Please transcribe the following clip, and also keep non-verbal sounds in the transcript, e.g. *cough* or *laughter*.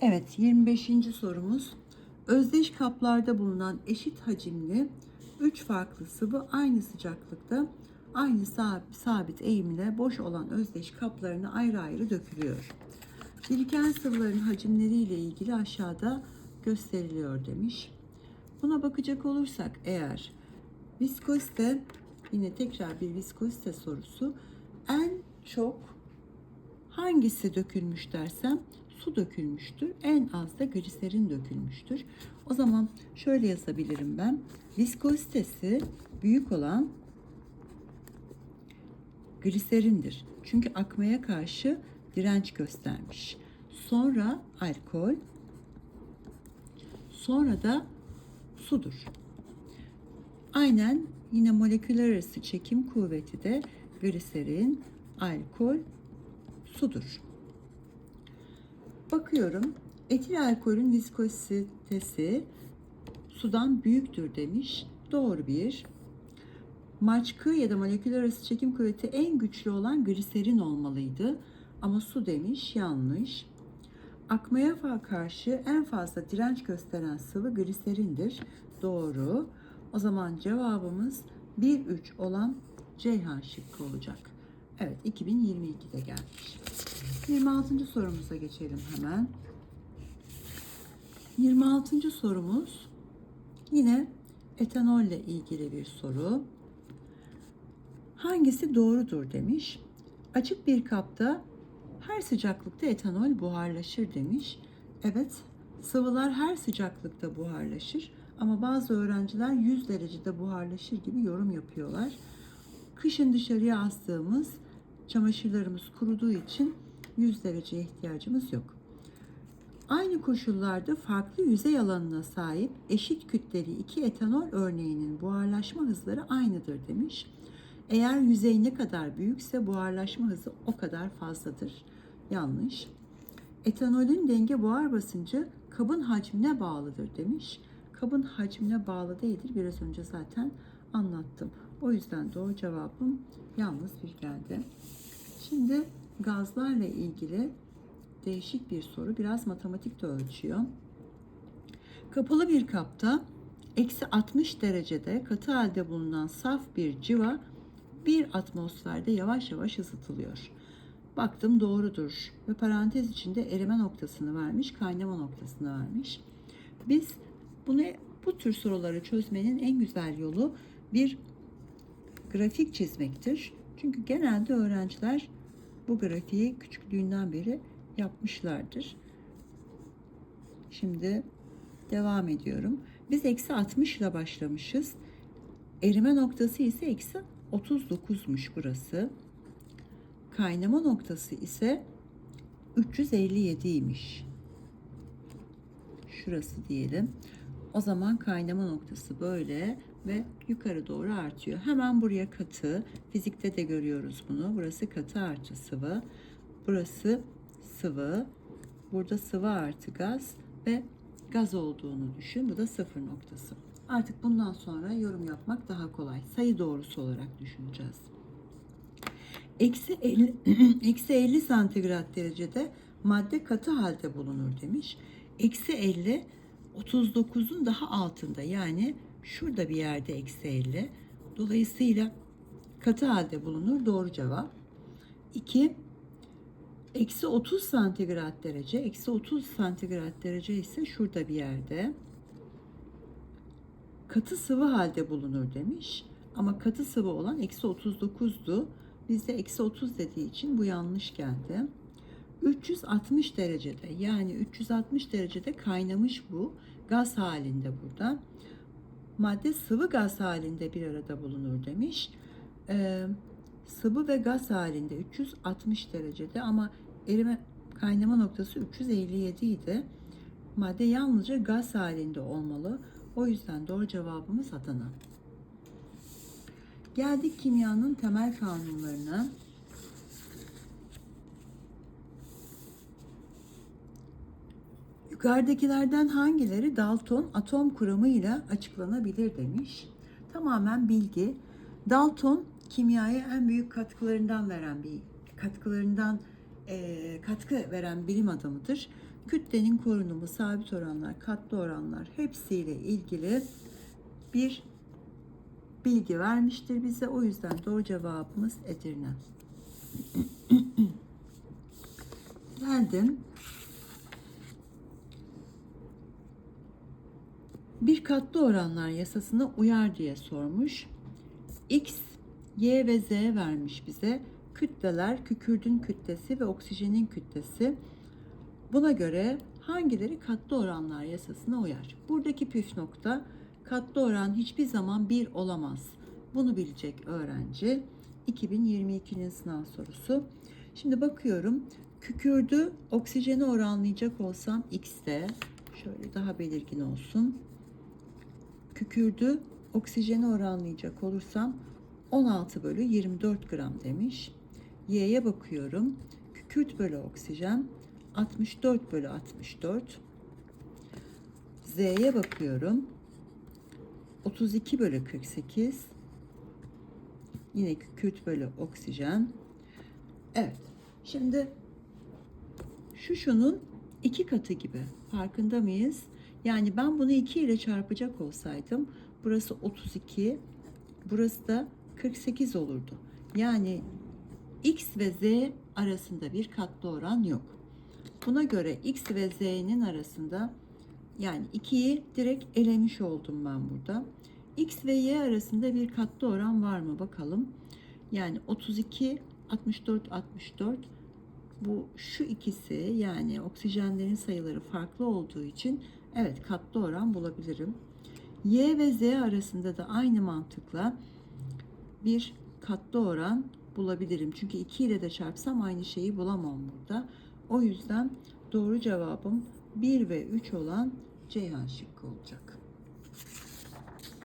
Evet 25. sorumuz. Özdeş kaplarda bulunan eşit hacimli 3 farklı sıvı aynı sıcaklıkta aynı sabit, sabit eğimle boş olan özdeş kaplarına ayrı ayrı dökülüyor. Biriken sıvıların hacimleriyle ilgili aşağıda gösteriliyor demiş. Buna bakacak olursak eğer viskozite yine tekrar bir viskozite sorusu en çok hangisi dökülmüş dersem su dökülmüştür. En az da gliserin dökülmüştür. O zaman şöyle yazabilirim ben. Viskozitesi büyük olan gliserindir. Çünkü akmaya karşı direnç göstermiş. Sonra alkol, sonra da sudur. Aynen yine moleküler arası çekim kuvveti de gliserin, alkol, sudur. Bakıyorum etil alkolün viskozitesi sudan büyüktür demiş. Doğru bir. Maçkı ya da moleküler arası çekim kuvveti en güçlü olan gliserin olmalıydı. Ama su demiş yanlış. Akmaya karşı en fazla direnç gösteren sıvı gliserindir. Doğru. O zaman cevabımız 1-3 olan Ceyhan şıkkı olacak. Evet 2022'de gelmiş. 26. sorumuza geçelim hemen. 26. sorumuz yine etanolle ilgili bir soru. Hangisi doğrudur demiş. Açık bir kapta her sıcaklıkta etanol buharlaşır demiş. Evet, sıvılar her sıcaklıkta buharlaşır ama bazı öğrenciler 100 derecede buharlaşır gibi yorum yapıyorlar. Kışın dışarıya astığımız çamaşırlarımız kuruduğu için 100 dereceye ihtiyacımız yok. Aynı koşullarda farklı yüzey alanına sahip eşit kütleli iki etanol örneğinin buharlaşma hızları aynıdır demiş. Eğer yüzey ne kadar büyükse buharlaşma hızı o kadar fazladır. Yanlış. Etanolün denge buhar basıncı kabın hacmine bağlıdır demiş. Kabın hacmine bağlı değildir. Biraz önce zaten anlattım. O yüzden doğru cevabım yalnız bir geldi. Şimdi gazlarla ilgili değişik bir soru. Biraz matematik de ölçüyor. Kapalı bir kapta eksi 60 derecede katı halde bulunan saf bir civa bir atmosferde yavaş yavaş ısıtılıyor. Baktım doğrudur ve parantez içinde erime noktasını vermiş, kaynama noktasını vermiş. Biz bunu bu tür soruları çözmenin en güzel yolu bir grafik çizmektir. Çünkü genelde öğrenciler bu grafiği küçüklüğünden beri yapmışlardır. Şimdi devam ediyorum. Biz eksi 60 ile başlamışız. Erime noktası ise eksi 39'muş burası. Kaynama noktası ise 357'ymiş. Şurası diyelim. O zaman kaynama noktası böyle ve yukarı doğru artıyor. Hemen buraya katı. Fizikte de görüyoruz bunu. Burası katı artı sıvı. Burası sıvı. Burada sıvı artı gaz ve gaz olduğunu düşün. Bu da sıfır noktası. Artık bundan sonra yorum yapmak daha kolay. Sayı doğrusu olarak düşüneceğiz. Eksi 50, *clears throat* eksi 50 santigrat derecede madde katı halde bulunur demiş. Eksi 50 39'un daha altında yani şurada bir yerde eksi 50. Dolayısıyla katı halde bulunur. Doğru cevap. 2. Eksi 30 santigrat derece. Eksi 30 santigrat derece ise şurada bir yerde. Katı sıvı halde bulunur demiş. Ama katı sıvı olan eksi 39'du. Bizde eksi 30 dediği için bu yanlış geldi. 360 derecede yani 360 derecede kaynamış bu gaz halinde burada. Madde sıvı gaz halinde bir arada bulunur demiş. Ee, sıvı ve gaz halinde 360 derecede ama erime kaynama noktası 357 idi. Madde yalnızca gaz halinde olmalı. O yüzden doğru cevabımız Adana. Geldik kimyanın temel kanunlarına. Yukarıdakilerden hangileri Dalton atom kuramıyla açıklanabilir demiş. Tamamen bilgi. Dalton kimyaya en büyük katkılarından veren bir katkılarından e, katkı veren bilim adamıdır. kütlenin korunumu, sabit oranlar, katlı oranlar hepsiyle ilgili bir bilgi vermiştir bize. O yüzden doğru cevabımız Edirne. *clears throat* Geldim. Bir katlı oranlar yasasına uyar diye sormuş. X, Y ve Z vermiş bize. Kütleler, kükürdün kütlesi ve oksijenin kütlesi. Buna göre hangileri katlı oranlar yasasına uyar? Buradaki püf nokta katlı oran hiçbir zaman bir olamaz. Bunu bilecek öğrenci. 2022'nin sınav sorusu. Şimdi bakıyorum. Kükürdü oksijeni oranlayacak olsam X'te şöyle daha belirgin olsun. Kükürdü oksijeni oranlayacak olursam 16 bölü 24 gram demiş. Y'ye bakıyorum. Kükürt bölü oksijen 64 bölü 64. Z'ye bakıyorum. 32 bölü 48. Yine kükürt bölü oksijen. Evet. Şimdi şu şunun iki katı gibi. Farkında mıyız? Yani ben bunu 2 ile çarpacak olsaydım burası 32, burası da 48 olurdu. Yani X ve Z arasında bir katlı oran yok. Buna göre X ve Z'nin arasında yani 2'yi direkt elemiş oldum ben burada. X ve Y arasında bir katlı oran var mı bakalım. Yani 32, 64, 64 bu şu ikisi yani oksijenlerin sayıları farklı olduğu için evet katlı oran bulabilirim. Y ve Z arasında da aynı mantıkla bir katlı oran bulabilirim. Çünkü 2 ile de çarpsam aynı şeyi bulamam burada. O yüzden doğru cevabım 1 ve 3 olan Ceyhan şıkkı olacak.